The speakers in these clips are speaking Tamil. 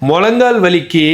முழங்கால் வலிக்கு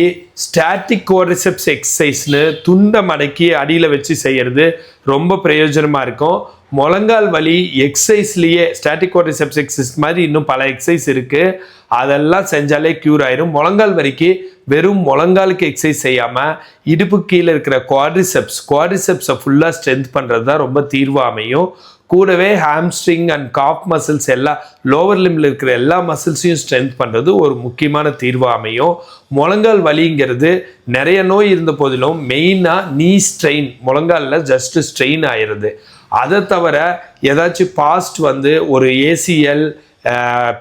ஸ்டாட்டிக் கோரிசெப்ஸ் எக்ஸசைஸ்னு துண்டை மடக்கி அடியில் வச்சு செய்கிறது ரொம்ப பிரயோஜனமாக இருக்கும். முழங்கால் வலி எக்ஸசைஸ்லேயே ஸ்டாட்டிக் கோரிசெப்ஸ் எக்ஸசைஸ் மாதிரி இன்னும் பல எக்ஸசைஸ் இருக்குது அதெல்லாம் செஞ்சாலே க்யூர் ஆயிரும். முழங்கால் வலிக்கு வெறும் முழங்காலுக்கு எக்ஸசைஸ் செய்யாமல் இடுப்பு கீழே இருக்கிற குவாட்ரிசெப்ஸ் குவாட்ரிசெப்ஸை ஃபுல்லாக ஸ்ட்ரென்த் பண்ணுறது தான் ரொம்ப தீர்வு அமையும். கூடவே ஹாம்ஸ்ட்ரிங் அண்ட் காப் மசில்ஸ் எல்லா லோவர் லிம்பில் இருக்கிற எல்லா மசில்ஸையும் ஸ்ட்ரென்த் பண்ணுறது ஒரு முக்கியமான தீர்வாக அமையும். முழங்கால் வலிங்கிறது நிறைய நோய் இருந்த போதிலும் மெயினாக நீ ஸ்ட்ரெயின் முழங்காலில் ஜஸ்ட் ஸ்ட்ரெயின் ஆயிடுது அதை தவிர ஏதாச்சும் பாஸ்ட் வந்து ஒரு ACL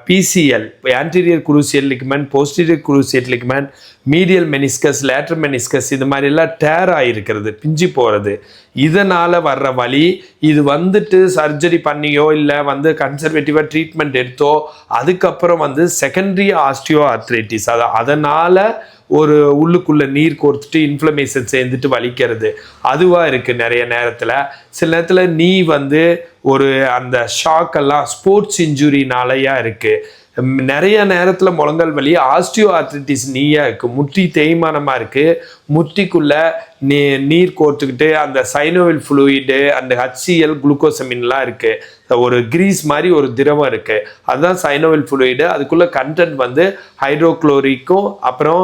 PCL anterior cruciate ligament posterior cruciate ligament medial meniscus lateral meniscus இது மாதிரிலாம் டேர் ஆகிருக்கிறது பிஞ்சு போகிறது இதனால் வர்ற வழி இது வந்துட்டு சர்ஜரி பண்ணியோ இல்லை வந்து கன்சர்வேட்டிவாக ட்ரீட்மெண்ட் எடுத்தோ அதுக்கப்புறம் வந்து செகண்டரி ஆஸ்டியோ ஆர்த்ரைட்டிஸ் அதான் அதனால் ஒரு உள்ளுக்குள்ளே நீர் கோர்த்துட்டு இன்ஃப்ளமேஷன் சேர்ந்துட்டு வலிக்கிறது. அதுவாக இருக்குது நிறைய நேரத்தில். சில நேரத்தில் நீ வந்து ஒரு அந்த ஷாக் எல்லாம் ஸ்போர்ட்ஸ் இன்ஜுரினாலயா இருக்குது நிறைய நேரத்தில் முழங்கால் வலி ஆஸ்டியோ ஆர்த்திட்டிஸ் நீயாக இருக்குது முட்டி தேய்மானமாக இருக்குது முட்டிக்குள்ள நீ நீர் கோர்த்துக்கிட்டு அந்த சைனோவில் ஃப்ளூயிடு அந்த ஹச்சிஎல் குளுக்கோசமின்லாம் இருக்குது ஒரு கிரீஸ் மாதிரி ஒரு திரவம் இருக்குது அதுதான் சைனோவில் ஃப்ளூயிடு அதுக்குள்ள கண்டென்ட் வந்து ஹைட்ரோக்ளோரிக்கும் அப்புறம்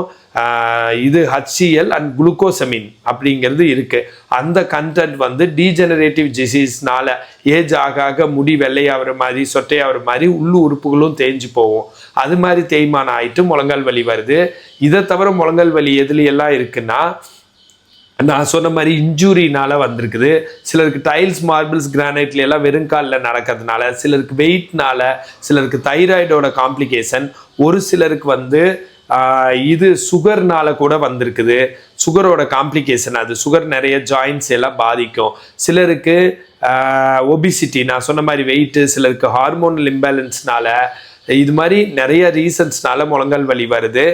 இது ஹச்சிஎல் அண்ட் குளுக்கோசமின் அப்படிங்கிறது இருக்குது அந்த கண்டென்ட் வந்து டீஜெனரேட்டிவ் டிசீஸ்னால ஏஜ் ஆக ஆக முடி வெள்ளையாகிற மாதிரி சொட்டையாகிற மாதிரி உள்ளு உறுப்புகளும் தேஞ்சு போகும். அது மாதிரி தேய்மானம் ஆகிட்டு முழங்கால் வலி வருது. இதை தவிர முழங்கால் வலி எதுலையெல்லாம் இருக்குன்னா நான் சொன்ன மாதிரி இன்ஜூரினால் வந்திருக்குது. சிலருக்கு டைல்ஸ் மார்பிள்ஸ் கிரானைட்ல எல்லாம் வெறுங்காலில் நடக்கிறதுனால சிலருக்கு வெயிட்னால சிலருக்கு தைராய்டோட காம்ப்ளிகேஷன் ஒரு சிலருக்கு வந்து இது சுகர்னால கூட வந்திருக்குது. சுகரோட காம்ப்ளிகேஷன் அது சுகர் நிறைய ஜாயின்ஸ் எல்லாம் பாதிக்கும். சிலருக்கு ஒபிசிட்டி நான் சொன்ன மாதிரி வெயிட்டு சிலருக்கு ஹார்மோனல் இம்பேலன்ஸ்னால இது மாதிரி நிறைய ரீசன்ஸ்னால முழங்கால் வலி வருது.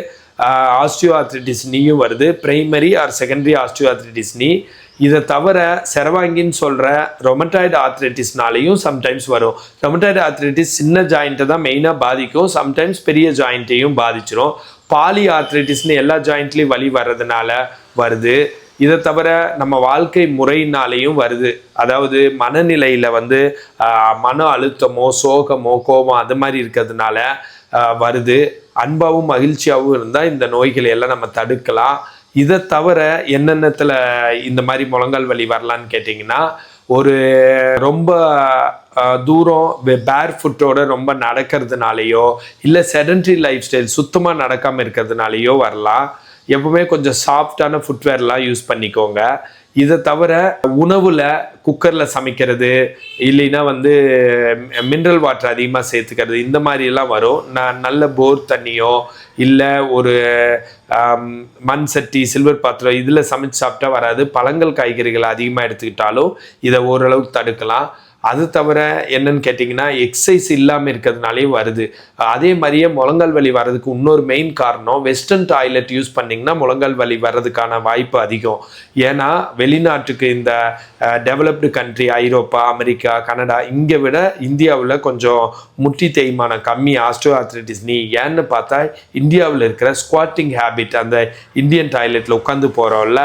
ஆஸ்டியோ ஆர்த்ரிட்டிஸ் நீயும் வருது. Primary or secondary osteoarthritis நீ. இதை தவிர செரவாங்கின்னு சொல்கிற ரொமட்டாய்டு ஆர்த்ரைட்டிஸ்னாலையும் சம்டைம்ஸ் வரும். ரொமட்டாய்டு ஆர்த்ரைட்டிஸ் சின்ன ஜாயிண்ட்டை தான் மெயினாக பாதிக்கும். சம்டைம்ஸ் பெரிய ஜாயிண்ட்டையும் பாதிச்சிரும். பாலி ஆர்த்ரைட்டிஸ்னு எல்லா ஜாயிண்ட்லேயும் வலி வர்றதுனால வருது. இதை தவிர நம்ம வாழ்க்கை முறையினாலேயும் வருது. அதாவது மனநிலையில் வந்து மன அழுத்தமோ சோகமோ கோபம் அது மாதிரி இருக்கிறதுனால வருது. அன்பாவும் மகிழ்ச்சியாகவும் இருந்தால் இந்த நோய்களை எல்லாம் நம்ம தடுக்கலாம். இதை தவிர என்னென்னத்தில் இந்த மாதிரி முழங்கால் வலி வரலான்னு கேட்டிங்கன்னா ஒரு ரொம்ப தூரம் பேர் ஃபுட்டோட ரொம்ப நடக்கிறதுனாலையோ இல்லை செடன்ட்ரி லைஃப் ஸ்டைல் சுத்தமாக நடக்காமல் இருக்கிறதுனாலையோ வரலாம். எப்பவுமே கொஞ்சம் சாஃப்டான ஃபுட்வேர்லாம் யூஸ் பண்ணிக்கோங்க. இதை தவிர உணவில் குக்கரில் சமைக்கிறது இல்லைன்னா வந்து மினரல் வாட்டர் அதிகமாக சேர்த்துக்கிறது இந்த மாதிரியெல்லாம் வரும். நான் நல்ல போர் தண்ணியோ இல்லை ஒரு மண் சட்டி சில்வர் பாத்திரம் இதில் சமைச்சு சாப்பிட்டா வராது. பழங்கள் காய்கறிகள் அதிகமாக எடுத்துக்கிட்டாலும் இதை ஓரளவுக்கு தடுக்கலாம். அது தவிர என்னன்னு கேட்டிங்கன்னா எக்ஸசைஸ் இல்லாமல் இருக்கிறதுனாலே வருது. அதே மாதிரியே முழங்கால் வலி வர்றதுக்கு இன்னொரு மெயின் காரணம் வெஸ்டர்ன் டாய்லெட் யூஸ் பண்ணிங்கன்னா முழங்கால் வலி வர்றதுக்கான வாய்ப்பு அதிகம். ஏன்னா வெளிநாட்டுக்கு இந்த டெவலப்டு கண்ட்ரி ஐரோப்பா அமெரிக்கா கனடா இங்கே விட இந்தியாவில் கொஞ்சம் முட்டி தேய்மானம் கம்மி ஆஸ்ட்ரோ ஆர்த்ரைட்டிஸ் நீ ஏன்னு பார்த்தா இந்தியாவில் இருக்கிற ஸ்குவாட்டிங் ஹேபிட் அந்த இந்தியன் டாய்லெட்டில் உட்காந்து போகிறோம்ல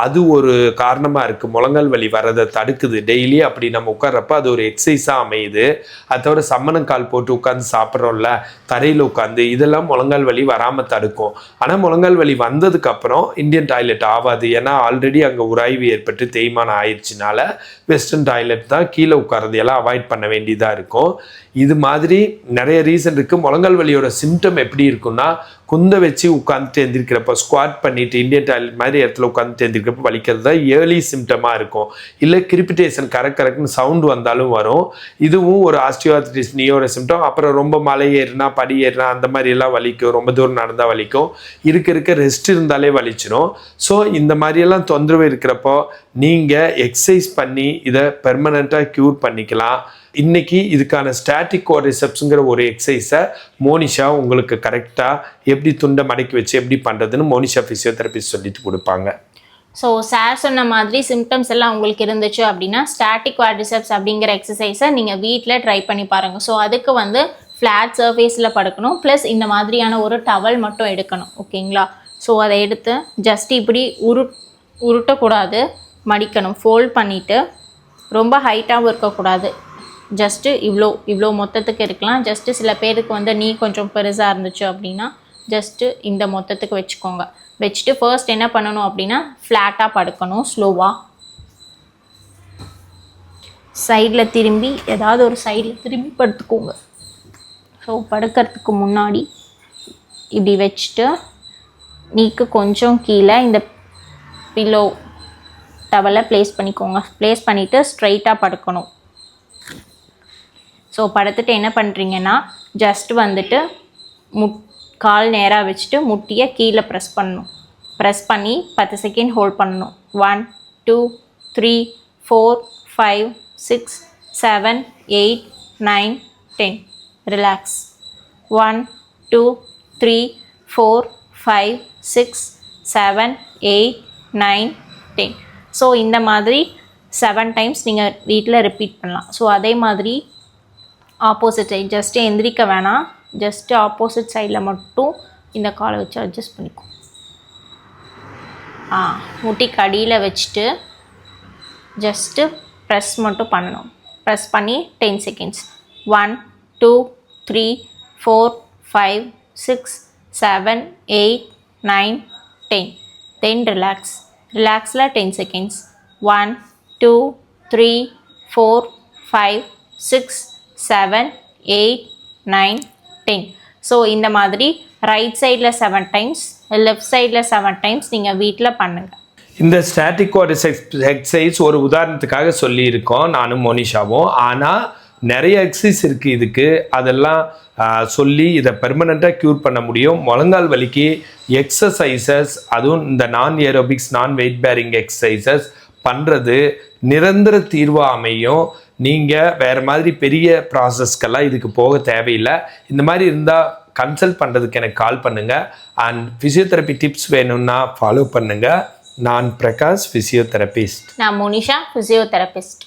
அது ஒரு காரணமாக இருக்குது முழங்கால் வலி வர்றதை தடுக்குது. டெய்லி அப்படி நம்ம உட்கார்றப்ப அது ஒரு எக்ஸசைஸாக அமையுது. அதை தவிர சம்மணங்கால் போட்டு உட்காந்து சாப்பிட்றோம்ல தரையில் உட்காந்து இதெல்லாம் முழங்கால் வலி வராமல் தடுக்கும். ஆனால் முழங்கால் வலி வந்ததுக்கப்புறம் இந்தியன் டாய்லெட் ஆகாது ஏன்னா ஆல்ரெடி அங்கே உராய்வு ஏற்பட்டு தேய்மானம் ஆயிடுச்சுனால வெஸ்டர்ன் டாய்லெட் தான் கீழே உட்காரதையெல்லாம் அவாய்ட் பண்ண வேண்டியதாக இருக்கும். இது மாதிரி நிறைய ரீசன் இருக்குது முழங்கால் வலியோட சிம்டம் எப்படி இருக்குன்னா குந்த வச்சு உட்காந்துட்டு எந்திரிக்கிறப்ப ஸ்குவாட் பண்ணிட்டு இந்தியன் டாய்லெட் மாதிரி இடத்துல உட்காந்துட்டு எந்திரிக்கிறப்ப வலிக்கிறது தான் ஏர்லி சிம்டமாக இருக்கும். இல்லை கிரிப்பிட்டேஷன் கரெக்ட் கரெக்ட்னு சவுண்ட் வந்தாலும் வரும். இதுவும் ஒரு ஆஸ்டியோஆர்த்ரிட்டிஸ் நியோட சிம்டம் அப்புறம் ரொம்ப மலை ஏறினா படி ஏறினா அந்த மாதிரி எல்லாம் வலிக்கும். ரொம்ப தூரம் நடந்தால் வலிக்கும். இருக்க இருக்க ரெஸ்ட் இருந்தாலே வலிச்சிடும் ஸோ இந்த மாதிரியெல்லாம் தொந்தரவு இருக்கிறப்போ நீங்கள் எக்ஸசைஸ் பண்ணி இதை பெர்மனண்ட்டாக க்யூர் பண்ணிக்கலாம். இன்னைக்கு இதுக்கான ஸ்டாட்டிக் கோரிசெப்ஸுங்கிற ஒரு எக்ஸசைஸை மோனிஷா உங்களுக்கு கரெக்டாக எப்படி துண்டை மடக்கி வச்சு எப்படி பண்ணுறதுன்னு மோனிஷா ஃபிசியோதெரபிஸ்ட் சொல்லிட்டு கொடுப்பாங்க. ஸோ சார் சொன்ன மாதிரி சிம்டம்ஸ் எல்லாம் உங்களுக்கு இருந்துச்சு அப்படின்னா ஸ்டாட்டிக் குவாட்ரிசெப்ஸ் அப்படிங்கிற எக்ஸசைஸை நீங்கள் வீட்டில் ட்ரை பண்ணி பாருங்கள் ஸோ அதுக்கு வந்து ஃப்ளாட் சர்ஃபேஸில் படுக்கணும். ப்ளஸ் இந்த மாதிரியான ஒரு டவல் மட்டும் எடுக்கணும். ஓகேங்களா? ஸோ அதை எடுத்து ஜஸ்ட் இப்படி உரு உருட்டக்கூடாது. மடிக்கணும். ஃபோல்ட் பண்ணிவிட்டு ரொம்ப ஹைட்டாகவும் இருக்கக்கூடாது. ஜஸ்ட்டு இவ்வளோ இவ்வளோ மொத்தத்துக்கு இருக்கலாம் ஜஸ்ட்டு சில பேருக்கு வந்து நீ கொஞ்சம் பெருசாக இருந்துச்சு அப்படின்னா ஜஸ்ட்டு இந்த மொத்தத்துக்கு வச்சுக்கோங்க. வச்சுட்டு ஃபர்ஸ்ட் என்ன பண்ணணும் அப்படின்னா ஃப்ளாட்டாக படுக்கணும் ஸ்லோவாக சைடில் திரும்பி ஏதாவது ஒரு சைடில் திரும்பி படுத்துக்கோங்க. ஸோ படுக்கிறதுக்கு முன்னாடி இப்படி வச்சுட்டு நீக்கு கொஞ்சம் கீழே இந்த பில்லோ டவலை ப்ளேஸ் பண்ணிக்கோங்க. ப்ளேஸ் பண்ணிவிட்டு ஸ்ட்ரைட்டாக படுக்கணும். ஸோ படுத்துட்டு என்ன பண்ணுறீங்கன்னா ஜஸ்ட் வந்துட்டு முட் கால் நேராக வச்சுட்டு முட்டியை கீழே ப்ரெஸ் பண்ணணும். ப்ரெஸ் பண்ணி பத்து செகண்ட் ஹோல்ட் பண்ணணும். One two three four five six seven eight nine ten relax one two three four five six seven eight nine ten so இந்த மாதிரி செவன் டைம்ஸ் நீங்கள் வீட்டில் ரிப்பீட் பண்ணலாம். ஸோ அதே மாதிரி ஆப்போசிட் சைட் ஜஸ்ட்டு எந்திரிக்க வேணாம். ஜஸ்ட்டு ஆப்போசிட் சைடில் மட்டும் இந்த காலை வச்சு அட்ஜஸ்ட் பண்ணிக்கும் ஆ முட்டிக்கு அடியில் வச்சுட்டு ஜஸ்ட்டு ப்ரெஸ் மட்டும் பண்ணணும். ப்ரெஸ் பண்ணி ten seconds one two three four five six seven eight nine ten then relax ரிலாக்ஸில் ten seconds one two three four five six seven eight nine ten so இந்த மாதிரி ரைட் சைடில் செவன் டைம்ஸ் லெஃப்ட் சைடில் செவன் டைம்ஸ் நீங்கள் வீட்டில் பண்ணுங்கள் இந்த ஸ்டாட்டிக் எக்ஸசைஸ் ஒரு உதாரணத்துக்காக சொல்லியிருக்கோம் நானும் மோனிஷாவும். ஆனால் நிறைய எக்ஸசைஸ் இருக்குது இதுக்கு. அதெல்லாம் சொல்லி இதை பெர்மனெண்ட்டாக க்யூர் பண்ண முடியும். முழங்கால் வலிக்கு எக்ஸசைசஸ் அதுவும் இந்த நான் ஏரோபிக்ஸ் நான் வெயிட் பேரிங் எக்ஸசைசஸ் பண்ணுறது நிரந்தர தீர்வாக அமையும். நீங்கள் வேறு மாதிரி பெரிய ப்ராசஸ்க்கெல்லாம் இதுக்கு போக தேவையில்லை. இந்த மாதிரி இருந்தால் கன்சல்ட் பண்ணுறதுக்கு எனக்கு கால் பண்ணுங்கள் அண்ட் ஃபிசியோதெரப்பி டிப்ஸ் வேணும்னா ஃபாலோ பண்ணுங்கள் நான் பிரகாஷ் ஃபிசியோதெரபிஸ்ட் நான் மோனிஷா ஃபிசியோதெரபிஸ்ட்